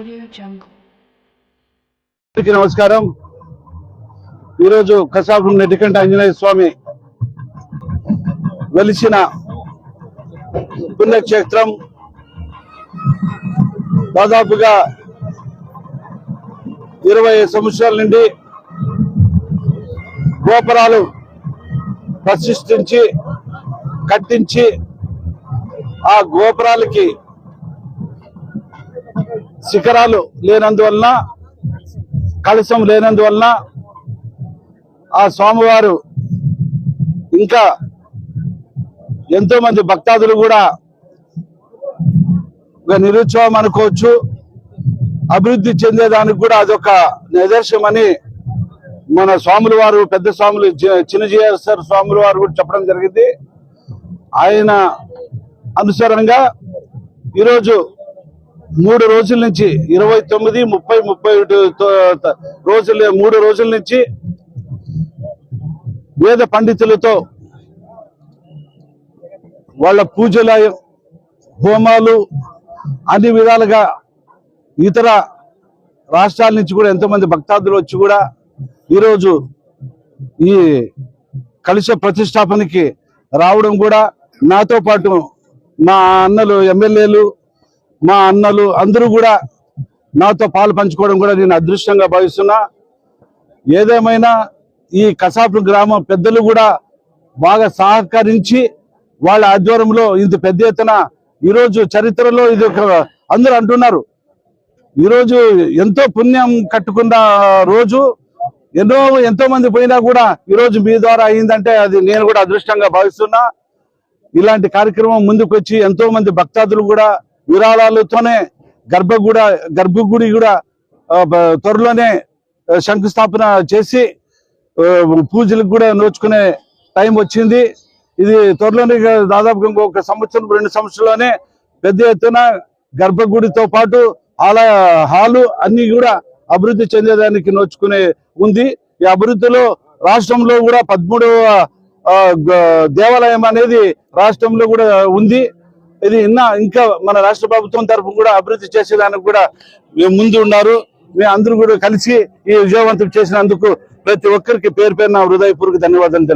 అందరికీ నమస్కారం. ఈరోజు కసాపు నెట్టికంట ఆంజనేయ స్వామి వెలిసిన పుణ్యక్షేత్రం దాదాపుగా ఇరవై సంవత్సరాల నుండి గోపురాలు ప్రతిష్ఠించి కట్టించి ఆ గోపురాలకి శిఖరాలు లేనందువలన కలశం లేనందువలన ఆ స్వామివారు ఇంకా ఎంతో మంది భక్తాదులు కూడా ఒక నిరుత్సవం అనుకోవచ్చు అభివృద్ధి చెందేదానికి కూడా అదొక నిదర్శనమని మన స్వాముల వారు పెద్ద స్వాములు చి- చిన్నజీయర్ స్వాముల వారు కూడా చెప్పడం జరిగింది. ఆయన అనుసరంగా ఈరోజు మూడు రోజుల నుంచి ఇరవై తొమ్మిది ముప్పై ముప్పై తో- రోజుల మూడు రోజుల నుంచి వేద పండితులతో వాళ్ళ పూజల హోమాలు అన్ని విధాలుగా ఇతర రాష్ట్రాల నుంచి కూడా ఎంతోమంది భక్తాదులు వచ్చి కూడా ఈరోజు ఈ కలుష ప్రతిష్టాపనకి రావడం కూడా నాతో పాటు మా అన్నలు ఎమ్మెల్యేలు మా అన్నలు అందరూ కూడా నాతో పాలు పంచుకోవడం కూడా నేను అదృష్టంగా భావిస్తున్నా. ఏదేమైనా ఈ కసాపు గ్రామం పెద్దలు కూడా బాగా సహకరించి వాళ్ళ ఆధ్వర్యంలో ఇంత పెద్ద ఎత్తున ఈరోజు చరిత్రలో ఇది ఒక అందరూ అంటున్నారు. ఈరోజు ఎంతో పుణ్యం కట్టుకున్న రోజు ఎన్నో ఎంతో మంది పోయినా కూడా ఈరోజు మీ ద్వారా అయిందంటే అది నేను కూడా అదృష్టంగా భావిస్తున్నా. ఇలాంటి కార్యక్రమం ముందుకు వచ్చి ఎంతో మంది భక్తాదులు కూడా విరాళాలతోనే గర్భగుడ గర్భగుడి కూడా త్వరలోనే శంకుస్థాపన చేసి పూజలకు కూడా నోచుకునే టైం వచ్చింది. ఇది త్వరలోనే దాదాపుగా ఇంకొక సంవత్సరం రెండు సంవత్సరంలోనే పెద్ద ఎత్తున గర్భగుడితో పాటు ఆలయ హాలు అన్ని కూడా అభివృద్ధి చెందేదానికి నోచుకునే ఉంది. ఈ అభివృద్ధిలో రాష్ట్రంలో కూడా పదమూడవ దేవాలయం అనేది రాష్ట్రంలో కూడా ఉంది. ఇది ఇన్నా ఇంకా మన రాష్ట్ర ప్రభుత్వం తరఫున కూడా అభివృద్ధి చేసేదానికి కూడా మేము ముందు ఉన్నారు. మేము అందరూ కూడా కలిసి ఈ విజయవంతం చేసినందుకు ప్రతి ఒక్కరికి పేరు పేరు నా హృదయపూర్వక ధన్యవాదాలు